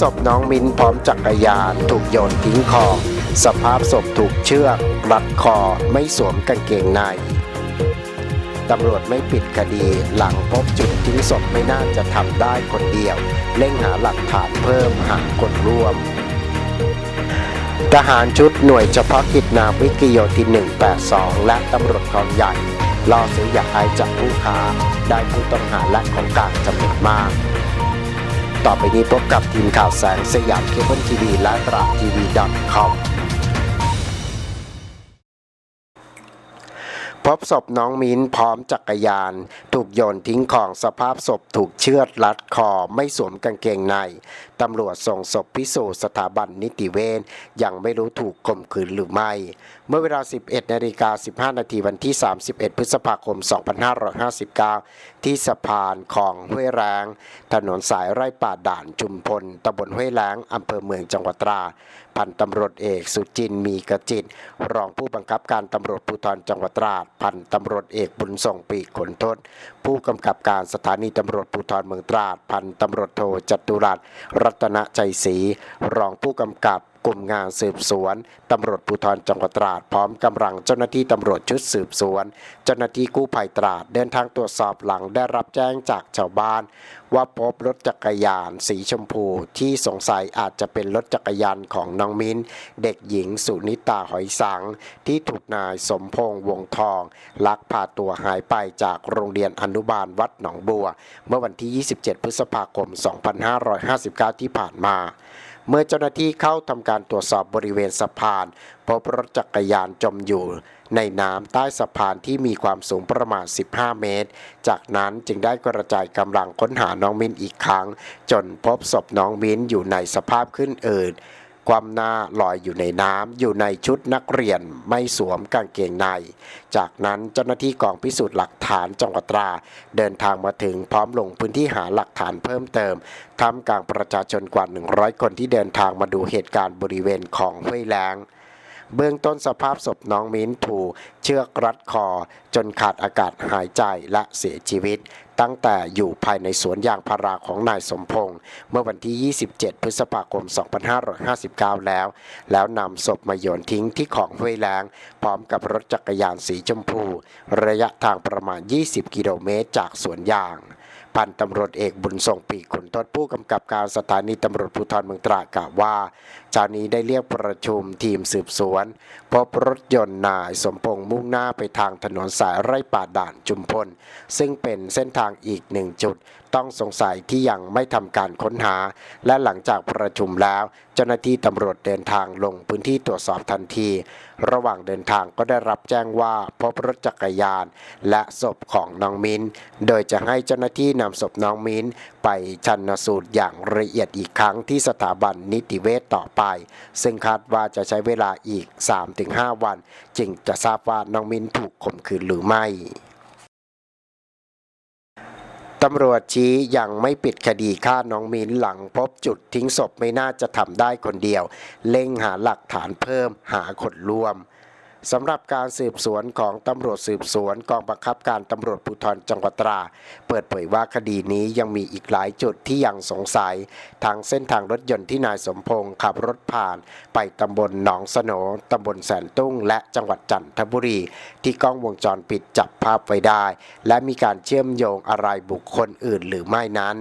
ศพน้องมินพร้อมจักรยานถูกโยนทิ้งคลอง สภาพศพถูกเชือกรัดคอไม่สวมกางเกงในตำรวจไม่ปิดคดีหลังพบจุดทิ้งศพไม่น่าจะทำได้คนเดียว เร่งหาหลักฐานเพิ่มหาคนร่วม ทหารชุดหน่วยเฉพาะกิจนาวิกโยธิน 182 และตำรวจคลองใหญ่ล่อซื้อยาไอจากผู้ค้าได้ผู้ต้องหาและของกลางจำนวนมาก ต่อไปนี้พบกับทีมข่าวแสงสยามเคเบิลทีวีและตราทีวีดับคอมพบศพน้องมิ้นพร้อมจักรยาน ถูกโยนทิ้งของสภาพศพถูกเชือดรัดคอไม่สวมกางเกงในตำรวจส่งศพพิสูจน์สถาบันนิติเวชยังไม่รู้ถูกข่มขืนหรือไม่ เมื่อเวลา 11นาฬิกา15นาทีวันที่ 31 พฤษภาคม 2559 ที่สะพานของห้วยแรงถนนสายไร่ป่าด่านจุมพลตำบลห้วยแรงอำเภอเมืองจังหวัดตราดพันตำรวจเอกสุจินมีกระจิต รองผู้บังคับการตำรวจภูธรจังหวัดตราดพันตำรวจเอกบุญส่งปีกขนทศผู้กำกับการสถานีตำรวจภูธรเมืองตราด พันตำรวจโทจตุรัสรัตนใจศรีรองผู้กำกับ กลุ่มงานสืบสวนตำรวจภูธรจังหวัดตราดพร้อมกำลังเจ้าหน้าที่ตำรวจชุดสืบสวน เจ้าหน้าที่กู้ภัยตราดเดินทางตรวจสอบหลังได้รับแจ้งจากชาวบ้าน ว่าพบรถจักรยาน สีชมพูที่สงสัยอาจจะเป็นรถจักรยานของน้องมิ้น เด็กหญิงสุนิตาหอยสัง ที่ถูกนายสมพงษ์วงทอง ลักพาตัวหายไปจากโรงเรียนอนุบาลวัดหนองบัว เมื่อวันที่ 27 พฤษภาคม 2559 ที่ผ่านมา เมื่อเจ้าหน้าที่เข้าทำการตรวจสอบบริเวณสะพาน พบรถจักรยานจมอยู่ ในน้ำใต้สะพานที่มีความสูงประมาณ 15 เมตร จากนั้นจึงได้กระจายกำลังค้นหาน้องมิ้นอีกครั้ง จนพบศพน้องมิ้นอยู่ในสภาพขึ้นอืด ความหน้าลอยอยู่ในน้ำอยู่ในชุดนักเรียนไม่สวมกางเกงใน จากนั้นเจ้าหน้าที่กองพิสูจน์หลักฐานจังหวัดตรา เดินทางมาถึงพร้อมลงพื้นที่หาหลักฐานเพิ่มเติมท่ามกลางประชาชนกว่า 100 คนที่เดินทางมาดูเหตุการณ์บริเวณของห้วยแล้ง เบื้องต้นสภาพศพน้องมิ้นถูกเชือกรัดคอ จนขาดอากาศหายใจและเสียชีวิต ตั้งแต่อยู่ภายในสวนยางพาราของนายสมพงษ์เมื่อวันที่ 27 พฤษภาคม 2559 แล้ว แล้วนำศพมาโยนทิ้งที่ของห้วยแล้ง พร้อมกับรถจักรยานสีชมพู ระยะทางประมาณ 20 กิโลเมตรจากสวนยาง พันตำรวจเอกบุญส่งปีกขุนทศผู้กำกับการสถานีตำรวจภูธรเมืองตราดกล่าวว่าเจ้านี้ได้เรียกประชุมทีมสืบสวน พบรถยนต์นายสมพงษ์มุ่งหน้าไปทางถนนสายไร่ป่าด่านจุมพล ซึ่งเป็นเส้นทางอีกหนึ่งจุด ต้องสงสัยที่ยังไม่ทำการค้นหา และหลังจากประชุมแล้ว เจ้าหน้าที่ตำรวจเดินทางลงพื้นที่ตรวจสอบทันที ระหว่างเดินทางก็ได้รับแจ้งว่าพบรถจักรยาน และศพของน้องมิ้น โดยจะให้เจ้าหน้าที่นำศพน้องมิ้น ไปชันสูตรอย่างละเอียดอีกครั้งที่สถาบันนิติเวชต่อไป ซึ่งคาดว่าจะใช้เวลาอีก 3-5 วัน จึงจะทราบว่าน้องมิ้นถูกข่มขืนหรือไม่ ตำรวจชี้ยังไม่ปิดคดีฆ่าน้องมินหลังพบจุดทิ้งศพไม่น่าจะทำได้คนเดียว เล่งหาหลักฐานเพิ่มหาคนร่วม สำหรับการสืบสวนของตำรวจสืบสวนกองบังคับการตำรวจภูธรจังหวัดตรา เปิดเผยว่าคดีนี้ยังมีอีกหลายจุดที่ยังสงสัยทางเส้นทางรถยนต์ที่นายสมพงศ์ขับรถผ่าน ไปตำบลหนองสนตำบลแสนตุ้ง และจังหวัดจันทบุรี ที่กล้องวงจรปิดจับภาพไว้ได้ และมีการเชื่อมโยงอะไรบุคคลอื่นหรือไม่นั้น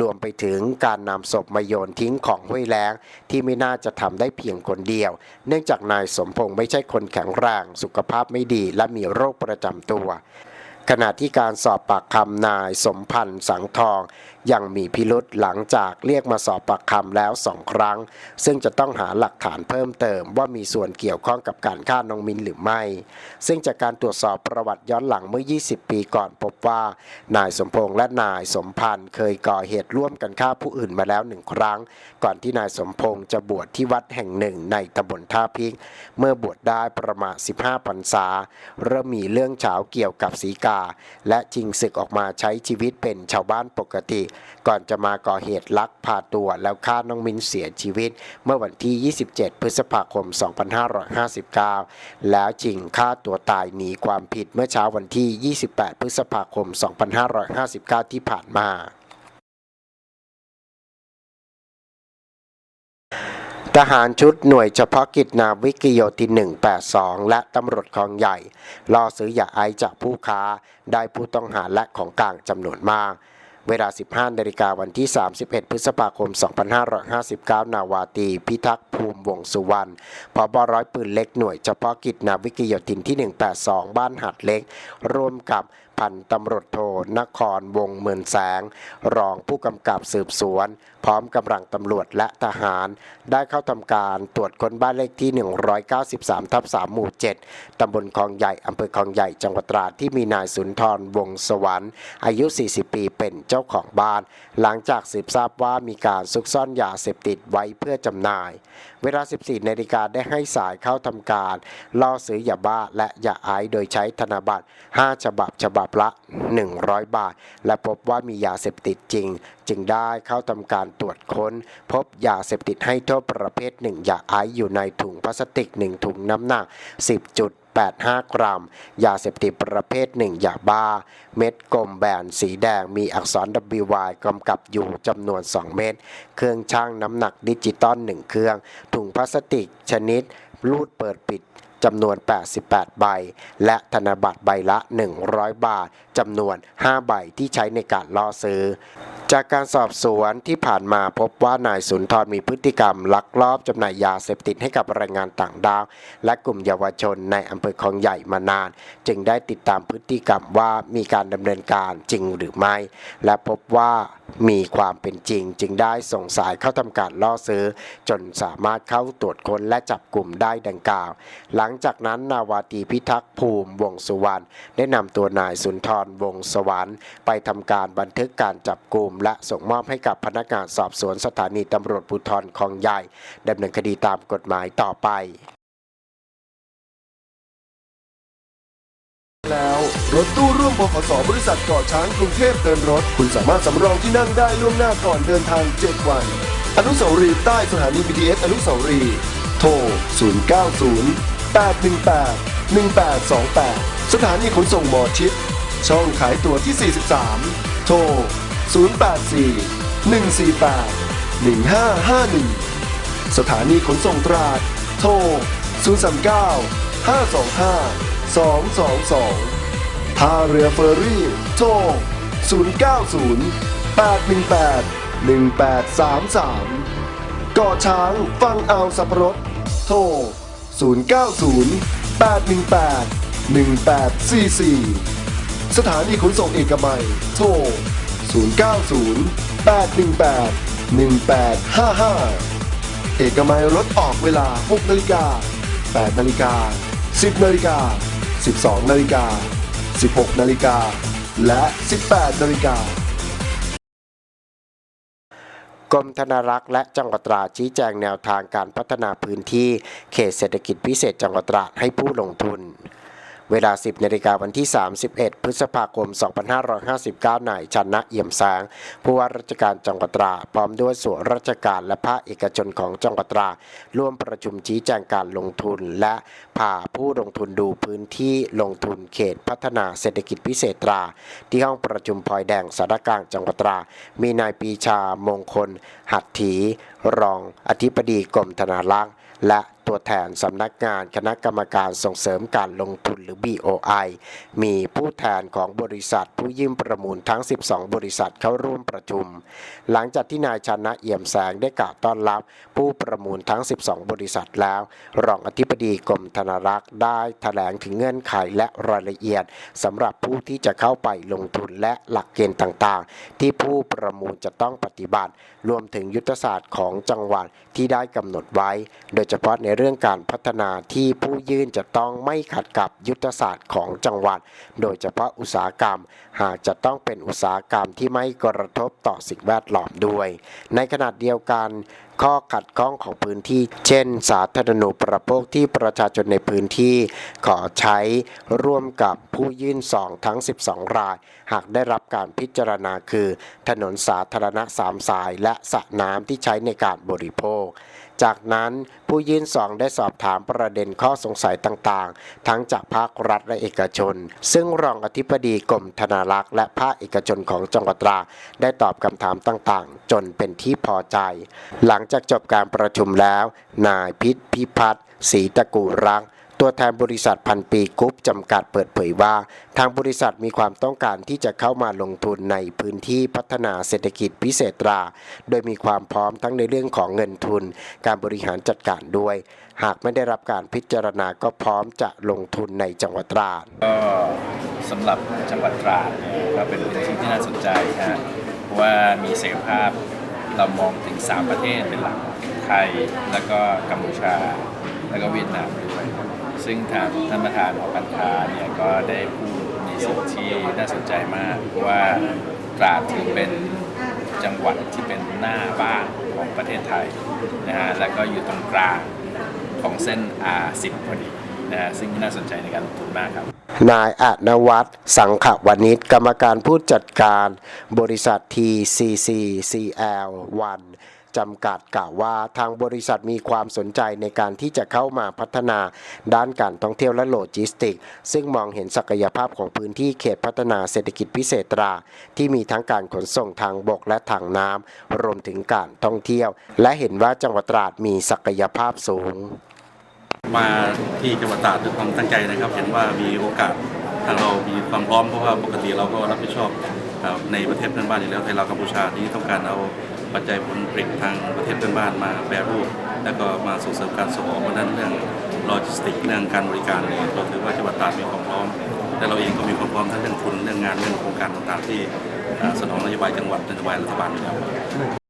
รวมไปถึงการนำศพมาโยนทิ้งของห้วยแล้ง ที่ไม่น่าจะทำได้เพียงคนเดียว เนื่องจากนายสมพงศ์ไม่ใช่คนแข็งแรงสุขภาพไม่ดี และมีโรคประจำตัวขณะที่การสอบปากคำนายสมพันธ์สังทอง ยังมีพิรุษหลังจากเรียกมาสอบปากคำแล้วสองครั้ง ซึ่งจะต้องหาหลักฐานเพิ่มเติมว่ามีส่วนเกี่ยวข้องกับการฆ่าน้องมินหรือไม่ ซึ่งจากการตรวจสอบประวัติย้อนหลังเมื่อ 20 ปีก่อนพบว่า นายสมพงษ์และนายสมพันธ์เคยก่อเหตุร่วมกันฆ่าผู้อื่นมาแล้วหนึ่งครั้ง ก่อนที่นายสมพงษ์จะบวชที่วัดแห่งหนึ่งในตำบลท่าพิกเมื่อบวชได้ประมาณ 15พรรษา เริ่มมีเรื่องเฉาเกี่ยวกับสีกา และจิงศึกออกมาใช้ชีวิตเป็นชาวบ้านปกติก่อนจะมาก่อเหตุลักพาตัวแล้วฆ่าน้องมินเสียชีวิต เมื่อวันที่ 27 พฤษภาคม 2559 แล้วจิงฆ่าตัวตายหนีความผิดเมื่อเช้าวันที่ 28 พฤษภาคม 2559 ที่ผ่านมาทหารชุดหน่วยเฉพาะกิจนาวิกโยธิน 182 และตำรวจคลองใหญ่ล่อซื้อยาไอจากผู้ค้า ได้ผู้ต้องหาและของกลางจำนวนมาก เวลา 15นาฬิกาวันที่ 31 พฤษภาคม 2559 นาวาตี พิทักษ์ภูมิวงศ์สุวรรณพบร้อยปืนเล็กหน่วยเฉพาะกิจนาวิกโยธินที่ 182 บ้านหัดเล็ก ร่วมกับ พันตำรวจโทนครวงศ์เมือนแสง รองผู้กำกับสืบสวน พร้อมกำลังตำรวจและทหาร ได้เข้าทำการตรวจค้นบ้านเลขที่ 193 ทับ3หมู่ 7 ตำบลคลองใหญ่อำเภอคลองใหญ่จังหวัดตราดที่มีนายสุนทรวงศ์สวรรค์ อายุ 40 ปีเป็นเจ้าของบ้าน หลังจากสืบทราบว่ามีการซุกซ่อนยาเสพติดไว้เพื่อจำหน่าย เวลา 14นาฬิกาได้ให้สายเข้าทำการล่อซื้อยาบ้าและยาไอซ์โดยใช้ธนบัตร 5 ฉบับฉบับละ 100 บาท และพบว่ามียาเสพติดจริง จึงได้เข้าทำการตรวจค้น พบยาเสพติดให้โทษประเภทหนึ่งยาไอซ์อยู่ในถุงพลาสติก 1 ถุงน้ำหนัก 10จุด85 กรัม ยาเสพติดประเภทหนึ่งยาบ้า เม็ดกลมแบนสีแดงมีอักษร WY กำกับอยู่จำนวน 2 เม็ด เครื่องช่างน้ำหนักดิจิตอล1เครื่อง ถุงพลาสติกชนิด รูดเปิดปิด จำนวน 88 ใบ และธนบัตรใบละ 100 บาทจำนวน 5 ใบที่ใช้ในการล่อซื้อจากการสอบสวนที่ผ่านมาพบว่านายสุนทรมีพฤติกรรม ลักลอบจำหน่ายยาเสพติดให้กับแรงงานต่างด้าว และกลุ่มเยาวชนในอำเภอคลองใหญ่มานาน จึงได้ติดตามพฤติกรรมว่ามีการดำเนินการจริงหรือไม่ และพบว่ามีความเป็นจริง จึงได้ส่งสายเข้าทำการล่อซื้อ จนสามารถเข้าตรวจค้นและจับกลุ่มได้ดังกล่าว หลังจากนั้นนาวาตีพิทักษ์ภูมิวงศ์สุวรรณได้นำตัวนายสุนทรวงศ์สวรรค์ไปทำการบันทึกการจับกลุ่มและส่งมอบให้กับพนักงานสอบสวนสถานีตำรวจภูธรคลองใหญ่ดำเนินคดีตามกฎหมายต่อไป แล้วรถตู้ร่วมบขสบริษัทเกาะช้างกรุงเทพเดินรถ คุณสามารถสำรองที่นั่งได้ล่วงหน้าก่อนเดินทาง 7 วัน อนุสาวรีย์ใต้สถานี BTS อนุสาวรีย์โทร 090 818 1828 สถานีขนส่งหมอชิด ช่องขายตั๋วที่ 43 โทร 084 148 1551 สถานีขนส่งตราด โทร 039 525 222 ท่าเรือเฟอร์รี่ โทร 090 818 1833กาะช้างฟังเอาสับรดโทร 090 818 1844 สถานีขนส่งเอกมัย โทร 090 818 1855 เอกมัยรถออกเวลา 6 นาฬิกา 8 นาฬิกา 10 นาฬิกา 12 นาฬิกา 16 นาฬิกา และ 18 นาฬิกากรมธนารักษ์และจังหวัดตราดชี้แจงแนวทางการพัฒนาพื้นที่เขตเศรษฐกิจพิเศษจังหวัดตราดให้ผู้ลงทุน เวลา 10นาฬิกาวันที่ 31 พฤษภาคม 2559 นายชนะเอี่ยมแสงผู้ว่าราชการจังหวัดตรา พร้อมด้วยส่วนราชการและภาคเอกชนของจังหวัดตรา ร่วมประชุมชี้แจงการลงทุน และพาผู้ลงทุนดูพื้นที่ลงทุนเขตพัฒนาเศรษฐกิจพิเศษตรา ที่ห้องประชุมพลอยแดงสารกลางจังหวัดตรา มีนายปีชามงคล หัตถี รองอธิบดีกรมธนารักษ์และ ตัวแทนสำนักงานคณะกรรมการส่งเสริมการลงทุนหรือ BOI มีผู้แทนของบริษัทผู้ยื่นประมูลทั้ง 12 บริษัทเข้าร่วมประชุม หลังจากที่นายชนะเอี่ยมแสงได้กล่าวต้อนรับ ผู้ประมูลทั้ง 12 บริษัทแล้ว รองอธิบดีกรมธนารักษ์ได้แถลงถึงเงื่อนไขและรายละเอียดสำหรับผู้ที่จะเข้าไปลงทุนและหลักเกณฑ์ต่างๆ ที่ผู้ประมูลจะต้องปฏิบัติ รวมถึงยุทธศาสตร์ของจังหวัดที่ได้กำหนดไว้ โดยเฉพาะในเรื่องการพัฒนาที่ผู้ยื่นจะต้องไม่ขัดกับยุทธศาสตร์ของจังหวัด โดยเฉพาะอุตสาหกรรม หากจะต้องเป็นอุตสาหกรรมที่ไม่กระทบต่อสิ่งแวดล้อมด้วย ในขณะเดียวกันข้อขัดข้องของพื้นที่ เช่น สาธารณูปโภคที่ประชาชนในพื้นที่ขอใช้ร่วมกับผู้ยื่นซองทั้ง 12 ราย หากได้รับการพิจารณาคือ ถนนสาธารณะสามสายและสระน้ำที่ใช้ในการบริโภค จากนั้นผู้ยื่นสองได้สอบถามประเด็นข้อสงสัยต่างๆ ทั้งจากภาครัฐและเอกชน ซึ่งรองอธิบดีกรมธนารักษ์และภาคเอกชนของจังหวัดตราได้ตอบคำถามต่างๆ จนเป็นที่พอใจ หลังจากจบการประชุมแล้ว นายพิษพิพัฒน์ศรีตะกูรัก ตัวแทนบริษัทพันปีกรุ๊ปจำกัดเปิดเผยว่า ทางบริษัทมีความต้องการที่จะเข้ามาลงทุนในพื้นที่พัฒนาเศรษฐกิจพิเศษตรา โดยมีความพร้อมทั้งในเรื่องของเงินทุน การบริหารจัดการด้วย หากไม่ได้รับการพิจารณาก็พร้อมจะลงทุนในจังหวัดตราดก็สำหรับจังหวัดตราดเนี่ยก็เป็นพื้นที่ที่น่าสนใจฮะเพราะว่ามีศักยภาพเรามองถึง 3 ประเทศเป็นหลักไทย แล้วก็กัมพูชา แล้วก็เวียดนาม ซึ่งทางท่านประธานหอการค้าเนี่ยก็ได้พูดในสิ่งที่น่าสนใจมากเพราะว่าตราดถือเป็นจังหวัดที่เป็นหน้าบ้านของประเทศไทยนะฮะแล้วก็อยู่ตรงกลางของเส้น R10 พอดีนะฮะซึ่งน่าสนใจในการลงทุนมากครับนายอนวัตรสังขวณิชกรรมการผู้จัดการบริษัท TCCCL 1 จำกัดกล่าวว่าทางบริษัทมีความสนใจในการที่จะเข้ามาพัฒนาด้านการท่องเที่ยวและโลจิสติก ซึ่งมองเห็นศักยภาพของพื้นที่เขตพัฒนาเศรษฐกิจพิเศษตรา ที่มีทั้งการขนส่งทางบกและทางน้ำรวมถึงการท่องเที่ยว และเห็นว่าจังหวัดตราดมีศักยภาพสูง มาที่จังหวัดตราดด้วยความตั้งใจนะครับ เห็นว่ามีโอกาสทางเรามีความพร้อมเพราะว่าปกติเราก็รับผิดชอบ ในประเทศเพื่อนบ้านอยู่แล้วไทยลาวกัมพูชาที่ต้องการเอาปัจจัยผลผลิตทางประเทศเพื่อนบ้านมาแปรรูป แล้วก็มาส่งเสริมการส่งออกเพราะนั้นเรื่องโลจิสติกเรื่องการบริการเนี่ยเราถือว่าจังหวัดตราดมีความพร้อมแต่เราเองก็มีความพร้อมทั้งเรื่องทุนเรื่องงานเรื่องโครงการต่างๆที่สนองนโยบายจังหวัดนโยบายรัฐบาลอยู่แล้ว